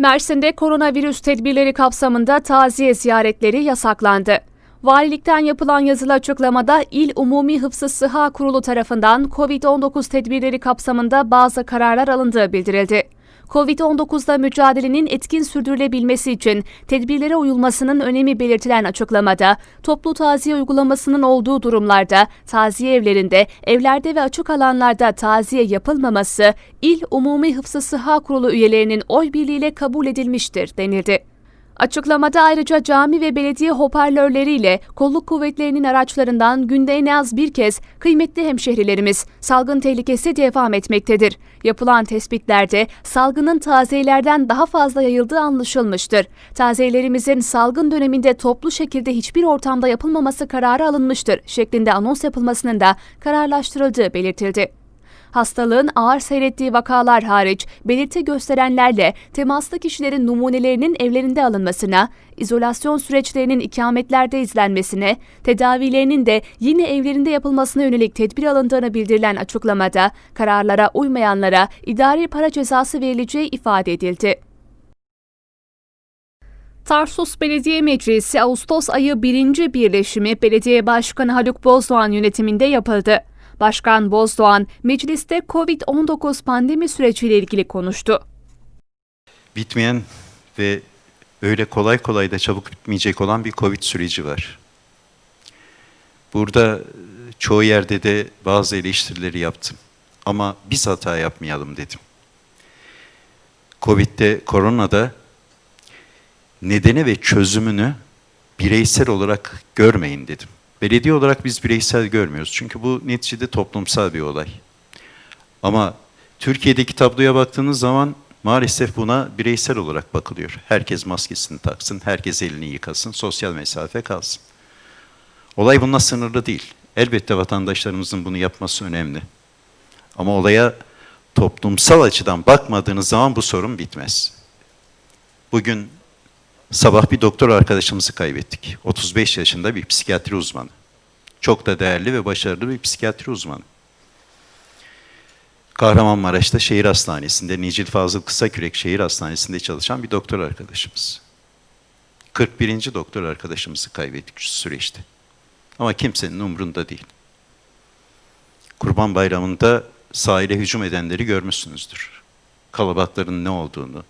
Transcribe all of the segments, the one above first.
Mersin'de koronavirüs tedbirleri kapsamında taziye ziyaretleri yasaklandı. Valilikten yapılan yazılı açıklamada İl Umumi Hıfzı Sıha Kurulu tarafından COVID-19 tedbirleri kapsamında bazı kararlar alındığı bildirildi. COVID-19'la mücadelenin etkin sürdürülebilmesi için tedbirlere uyulmasının önemi belirtilen açıklamada, toplu taziye uygulamasının olduğu durumlarda taziye evlerinde, evlerde ve açık alanlarda taziye yapılmaması İl Umumi Hıfzı Sıha Kurulu üyelerinin oy birliğiyle kabul edilmiştir denildi. Açıklamada ayrıca cami ve belediye hoparlörleriyle kolluk kuvvetlerinin araçlarından günde en az bir kez kıymetli hemşehrilerimiz salgın tehlikesi devam etmektedir. Yapılan tespitlerde salgının taziyelerden daha fazla yayıldığı anlaşılmıştır. Taziyelerimizin salgın döneminde toplu şekilde hiçbir ortamda yapılmaması kararı alınmıştır şeklinde anons yapılmasının da kararlaştırıldığı belirtildi. Hastalığın ağır seyrettiği vakalar hariç belirti gösterenlerle temaslı kişilerin numunelerinin evlerinde alınmasına, izolasyon süreçlerinin ikametlerde izlenmesine, tedavilerinin de yine evlerinde yapılmasına yönelik tedbir alındığını bildirilen açıklamada kararlara uymayanlara idari para cezası verileceği ifade edildi. Tarsus Belediye Meclisi Ağustos ayı birinci birleşimi Belediye Başkanı Haluk Bozdoğan yönetiminde yapıldı. Başkan Bozdoğan, mecliste COVID-19 pandemi süreciyle ilgili konuştu. bitmeyen ve öyle kolay kolay da çabuk bitmeyecek olan bir Covid süreci var. Burada e, çoğu yerde de bazı eleştirileri yaptım. Ama biz hata yapmayalım dedim. Covid'de, koronada nedeni ve çözümünü bireysel olarak görmeyin dedim. Belediye olarak biz bireysel görmüyoruz. Çünkü bu neticede toplumsal bir olay. Ama Türkiye'deki tabloya baktığınız zaman maalesef buna bireysel olarak bakılıyor. Herkes maskesini taksın, herkes elini yıkasın, sosyal mesafe kalsın. Olay bununla sınırlı değil. Elbette vatandaşlarımızın bunu yapması önemli. Ama olaya toplumsal açıdan bakmadığınız zaman bu sorun bitmez. Bugün sabah bir doktor arkadaşımızı kaybettik. 35 yaşında bir psikiyatri uzmanı. Çok da değerli ve başarılı bir psikiyatri uzmanı. Kahramanmaraş'ta şehir hastanesinde, Nicil Fazıl Kısakürek şehir hastanesinde çalışan bir doktor arkadaşımız. 41. doktor arkadaşımızı kaybettik şu süreçte. Ama kimsenin umrunda değil. Kurban Bayramı'nda sahile hücum edenleri görmüşsünüzdür. Kalabalıkların ne olduğunu,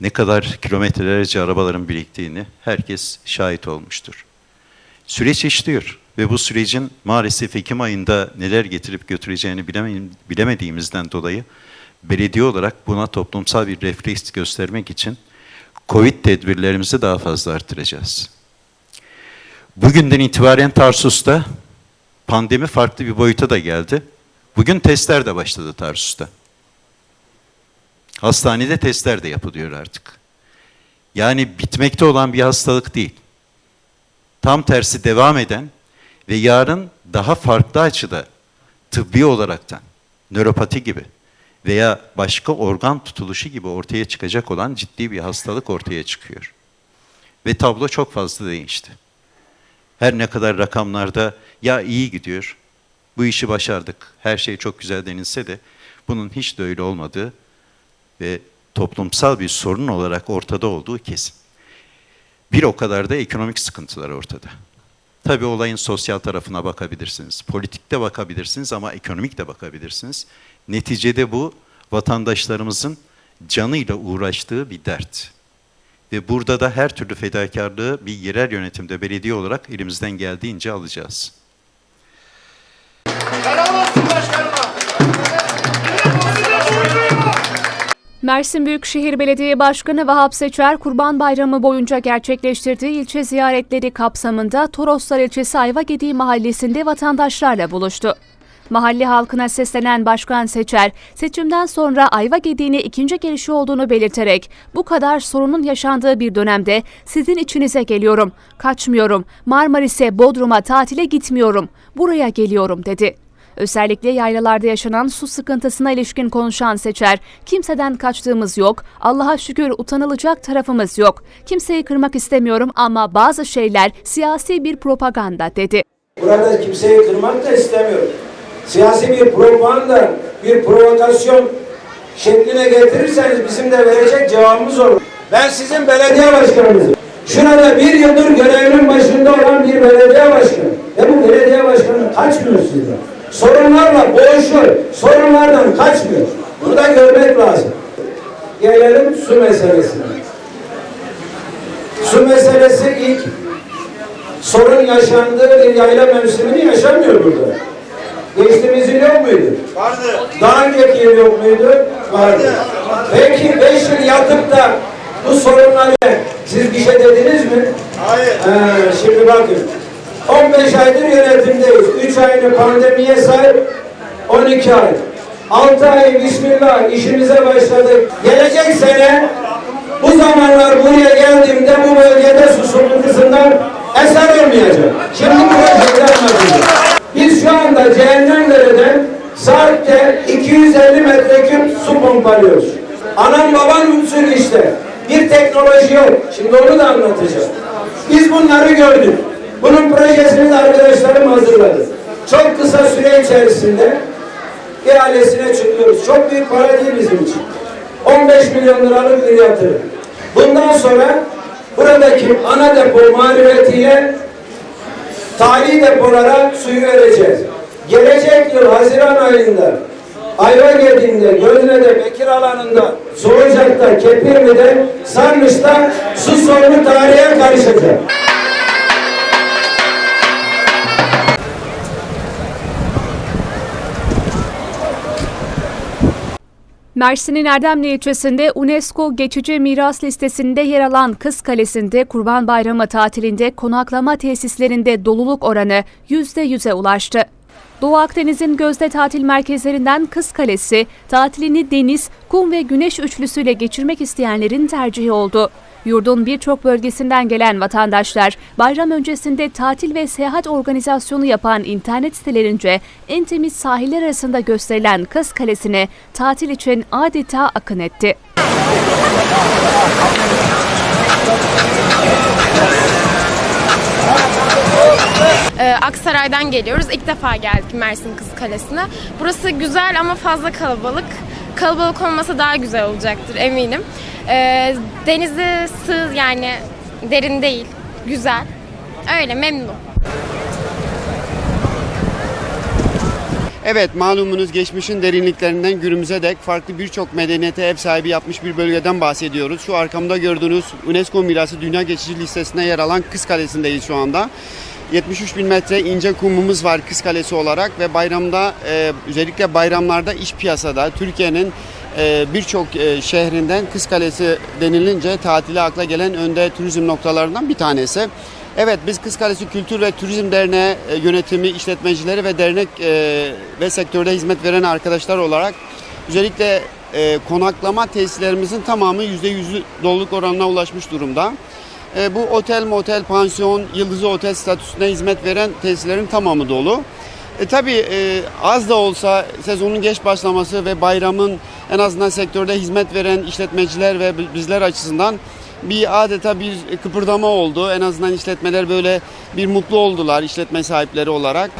ne kadar kilometrelerce arabaların biriktiğini herkes şahit olmuştur. Süreç işliyor ve bu sürecin maalesef Ekim ayında neler getirip götüreceğini bileme- bilemediğimizden dolayı belediye olarak buna toplumsal bir refleks göstermek için Covid tedbirlerimizi daha fazla artıracağız. Bugünden itibaren Tarsus'ta pandemi farklı bir boyuta da geldi. Bugün testler de başladı Tarsus'ta. Hastanede testler de yapılıyor artık. Yani bitmekte olan bir hastalık değil. Tam tersi devam eden ve yarın daha farklı açıda tıbbi olaraktan nöropati gibi veya başka organ tutuluşu gibi ortaya çıkacak olan ciddi bir hastalık ortaya çıkıyor. Ve tablo çok fazla değişti. Her ne kadar rakamlarda ya iyi gidiyor, bu işi başardık, her şey çok güzel denilse de bunun hiç de öyle olmadığı ve toplumsal bir sorun olarak ortada olduğu kesin. Bir o kadar da ekonomik sıkıntılar ortada. Tabii olayın sosyal tarafına bakabilirsiniz, politikte bakabilirsiniz ama ekonomik de bakabilirsiniz. Neticede bu vatandaşlarımızın canıyla uğraştığı bir dert. Ve burada da her türlü fedakarlığı bir yerel yönetimde belediye olarak elimizden geldiğince alacağız. Helal Mersin Büyükşehir Belediye Başkanı Vahap Seçer, Kurban Bayramı boyunca gerçekleştirdiği ilçe ziyaretleri kapsamında Toroslar ilçesi Ayvagediği mahallesinde vatandaşlarla buluştu. Mahalle halkına seslenen Başkan Seçer, seçimden sonra Ayvagediğine ikinci gelişi olduğunu belirterek bu kadar sorunun yaşandığı bir dönemde sizin içinize geliyorum, kaçmıyorum, Marmaris'e, Bodrum'a tatile gitmiyorum, buraya geliyorum dedi. Özellikle yaylalarda yaşanan su sıkıntısına ilişkin konuşan Seçer, kimseden kaçtığımız yok, Allah'a şükür utanılacak tarafımız yok. Kimseyi kırmak istemiyorum ama bazı şeyler siyasi bir propaganda dedi. Burada kimseyi kırmak da istemiyorum. Siyasi bir propaganda, bir provokasyon şekline getirirseniz bizim de verecek cevabımız olur. Ben sizin belediye başkanınızım. Şurada bir yıldır görevinin başında olan bir belediye başkanı. Ve bu belediye başkanı kaçmıyor sizden. Sorunlarla boğuşuyor. Sorunlardan kaçmıyor. Bunu da görmek lazım. Gelelim su meselesine. Su meselesi ilk sorun yaşandığı bir yayla mevsimini yaşamıyor burada. Geçtiğimiz yıl yok muydu? Vardı. Daha önceki yıl yok muydu? Vardı. Peki beş yıl yatıp da bu sorunları siz bir şey dediniz mi? Hayır. Ha, şimdi bakın. 15 aydır yönetimdeyiz. 3 ayını pandemiye say, 12 ay. 6 ay bismillah işimize başladık. Gelecek sene bu zamanlar buraya geldiğimde bu bölgede susuzluklarından eser olmayacak. Şimdi projeler anlatacağım. Biz şu anda Cehennemdere'den saatte 250 metreküp su pompalıyoruz. Anam baban usulü işte. Bir teknoloji yok. Şimdi onu da anlatacağım. Biz bunları gördük. Bunun projesini arkadaşlarım hazırladı. Çok kısa süre içerisinde ihalesine çıkıyoruz. Çok büyük para değil bizim için. 15 milyon liralık bir yatırım. Bundan sonra buradaki ana depo marifetiyle tali depolara suyu vereceğiz. Gelecek yıl Haziran ayında Ayvagedi'nde, Gözne'de, Bekir alanında, Soğucak'ta, Kepirmi'de, Sarnıç'ta su sorunu tarihe karışacak. Mersin'in Erdemli ilçesinde UNESCO geçici miras listesinde yer alan Kız Kalesi'nde Kurban Bayramı tatilinde konaklama tesislerinde doluluk oranı %100'e ulaştı. Doğu Akdeniz'in gözde tatil merkezlerinden Kız Kalesi, tatilini deniz, kum ve güneş üçlüsüyle geçirmek isteyenlerin tercihi oldu. Yurdun birçok bölgesinden gelen vatandaşlar bayram öncesinde tatil ve seyahat organizasyonu yapan internet sitelerince en temiz sahiller arasında gösterilen Kız Kalesi'ne tatil için adeta akın etti. Ee, Aksaray'dan geliyoruz. İlk defa geldik Mersin Kız Kalesi'ne. Burası güzel ama fazla kalabalık. Kalabalık olmasa daha güzel olacaktır eminim. Ee, denizi sığ yani derin değil. Güzel. Öyle memnunum. Evet malumunuz geçmişin derinliklerinden günümüze dek farklı birçok medeniyete ev sahibi yapmış bir bölgeden bahsediyoruz. Şu arkamda gördüğünüz UNESCO Mirası Dünya Geçici Listesi'ne yer alan Kız Kalesi'ndeyiz şu anda. 73 bin metre ince kumumuz var Kız Kalesi olarak ve bayramda e, özellikle bayramlarda iş piyasada Türkiye'nin e, birçok e, şehrinden Kız Kalesi denilince tatile akla gelen önde turizm noktalarından bir tanesi. Evet biz Kız Kalesi Kültür ve Turizm Derneği e, yönetimi, işletmecileri ve dernek e, ve sektörde hizmet veren arkadaşlar olarak özellikle e, konaklama tesislerimizin tamamı %100 doluluk oranına ulaşmış durumda. E, bu otel, motel, pansiyon, yıldızlı otel statüsüne hizmet veren tesislerin tamamı dolu. E, tabii e, az da olsa sezonun geç başlaması ve bayramın en azından sektörde hizmet veren işletmeciler ve bizler açısından bir adeta bir kıpırdama oldu. En azından işletmeler böyle bir mutlu oldular işletme sahipleri olarak.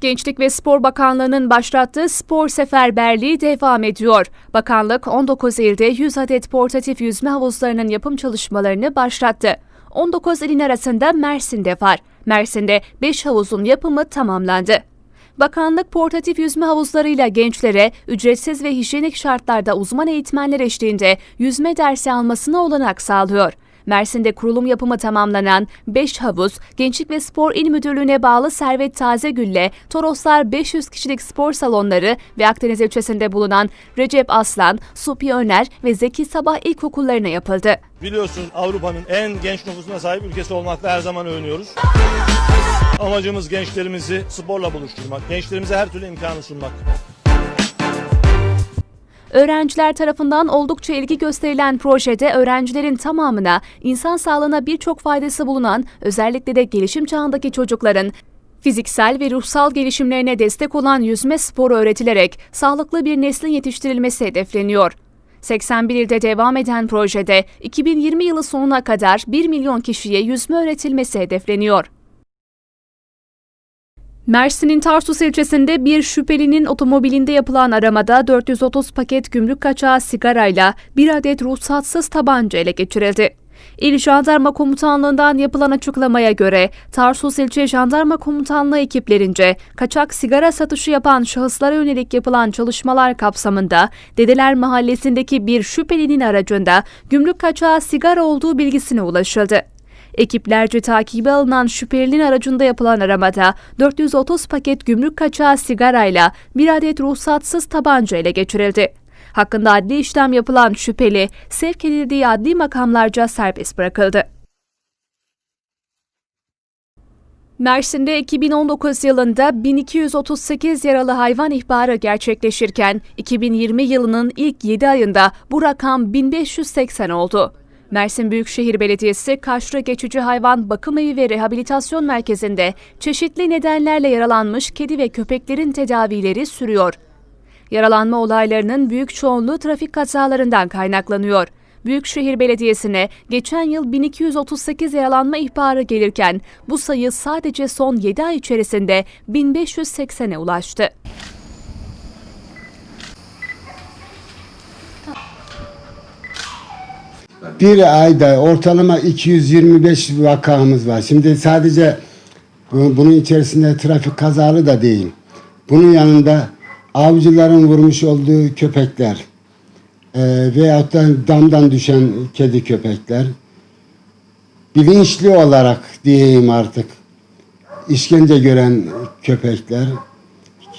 Gençlik ve Spor Bakanlığı'nın başlattığı spor seferberliği devam ediyor. Bakanlık 19 ilde 100 adet portatif yüzme havuzlarının yapım çalışmalarını başlattı. 19 ilin arasında Mersin'de var. Mersin'de 5 havuzun yapımı tamamlandı. Bakanlık portatif yüzme havuzlarıyla gençlere ücretsiz ve hijyenik şartlarda uzman eğitmenler eşliğinde yüzme dersi almasına olanak sağlıyor. Mersin'de kurulum yapımı tamamlanan 5 havuz, Gençlik ve Spor İl Müdürlüğü'ne bağlı Servet Tazegül'le Toroslar 500 kişilik spor salonları ve Akdeniz ilçesinde bulunan Recep Aslan, Supi Öner ve Zeki Sabah ilkokullarına yapıldı. Biliyorsunuz Avrupa'nın en genç nüfusuna sahip ülkesi olmakla her zaman övünüyoruz. Amacımız gençlerimizi sporla buluşturmak, gençlerimize her türlü imkanı sunmak. Öğrenciler tarafından oldukça ilgi gösterilen projede öğrencilerin tamamına insan sağlığına birçok faydası bulunan özellikle de gelişim çağındaki çocukların fiziksel ve ruhsal gelişimlerine destek olan yüzme sporu öğretilerek sağlıklı bir neslin yetiştirilmesi hedefleniyor. 81 ilde devam eden projede 2020 yılı sonuna kadar 1 milyon kişiye yüzme öğretilmesi hedefleniyor. Mersin'in Tarsus ilçesinde bir şüphelinin otomobilinde yapılan aramada 430 paket gümrük kaçağı sigarayla bir adet ruhsatsız tabanca ele geçirildi. İl Jandarma Komutanlığı'ndan yapılan açıklamaya göre Tarsus İlçe Jandarma Komutanlığı ekiplerince kaçak sigara satışı yapan şahıslara yönelik yapılan çalışmalar kapsamında Dedeler Mahallesi'ndeki bir şüphelinin aracında gümrük kaçağı sigara olduğu bilgisine ulaşıldı. Ekiplerce takibe alınan şüphelinin aracında yapılan aramada 430 paket gümrük kaçağı sigarayla bir adet ruhsatsız tabanca ele geçirildi. Hakkında adli işlem yapılan şüpheli sevk edildiği adli makamlarca serbest bırakıldı. Mersin'de 2019 yılında 1238 yaralı hayvan ihbarı gerçekleşirken 2020 yılının ilk 7 ayında bu rakam 1580 oldu. Mersin Büyükşehir Belediyesi Kaşrı Geçici Hayvan Bakım Evi ve Rehabilitasyon Merkezi'nde çeşitli nedenlerle yaralanmış kedi ve köpeklerin tedavileri sürüyor. Yaralanma olaylarının büyük çoğunluğu trafik kazalarından kaynaklanıyor. Büyükşehir Belediyesi'ne geçen yıl 1238 yaralanma ihbarı gelirken bu sayı sadece son 7 ay içerisinde 1580'e ulaştı. Bir ayda ortalama 225 vakamız var. Şimdi sadece bu- bunun içerisinde trafik kazalı da değil. Bunun yanında avcıların vurmuş olduğu köpekler e, veyahut da damdan düşen kedi köpekler bilinçli olarak diyeyim artık işkence gören köpekler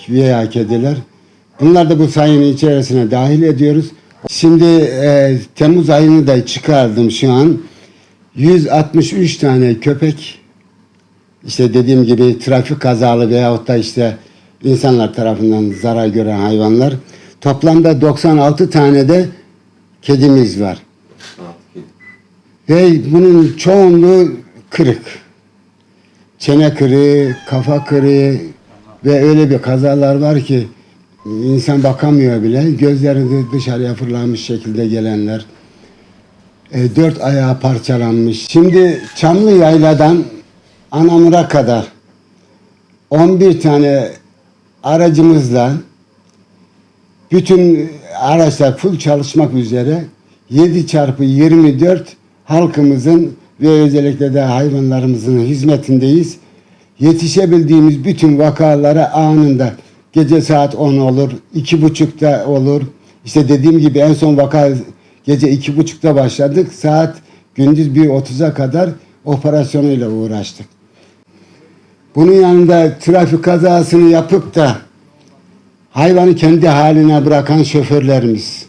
veya kediler bunlar da bu sayının içerisine dahil ediyoruz. Şimdi e, Temmuz ayını da çıkardım şu an. 163 tane köpek işte dediğim gibi trafik kazalı veyahut da işte insanlar tarafından zarar gören hayvanlar. Toplamda 96 tane de kedimiz var. Ve bunun çoğunluğu kırık. Çene kırığı, kafa kırığı ve öyle bir kazalar var ki insan bakamıyor bile. Gözleri dışarıya fırlamış şekilde gelenler. E, dört ayağı parçalanmış. Şimdi Çamlı Yayla'dan Anamur'a kadar 11 tane aracımızla bütün araçlar full çalışmak üzere 7 çarpı 24 halkımızın ve özellikle de hayvanlarımızın hizmetindeyiz. Yetişebildiğimiz bütün vakalara anında gece saat 10 olur, iki buçukta olur. İşte dediğim gibi en son vaka gece iki buçukta başladık. Saat gündüz 1.30'a kadar operasyonuyla uğraştık. Bunun yanında trafik kazasını yapıp da hayvanı kendi haline bırakan şoförlerimiz.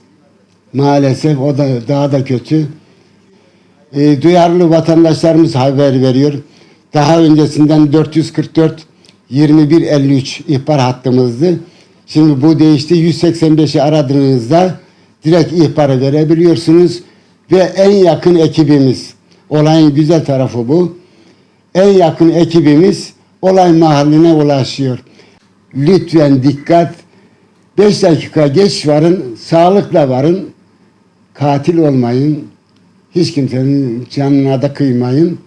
Maalesef o da daha da kötü. E, duyarlı vatandaşlarımız haber veriyor. Daha öncesinden 444 2153 ihbar hattımızdı. Şimdi bu değişti. 185'i aradığınızda direkt ihbarı verebiliyorsunuz. Ve en yakın ekibimiz, olayın güzel tarafı bu. En yakın ekibimiz olay mahalline ulaşıyor. Lütfen dikkat. 5 dakika geç varın, sağlıkla varın. Katil olmayın. Hiç kimsenin canına da kıymayın.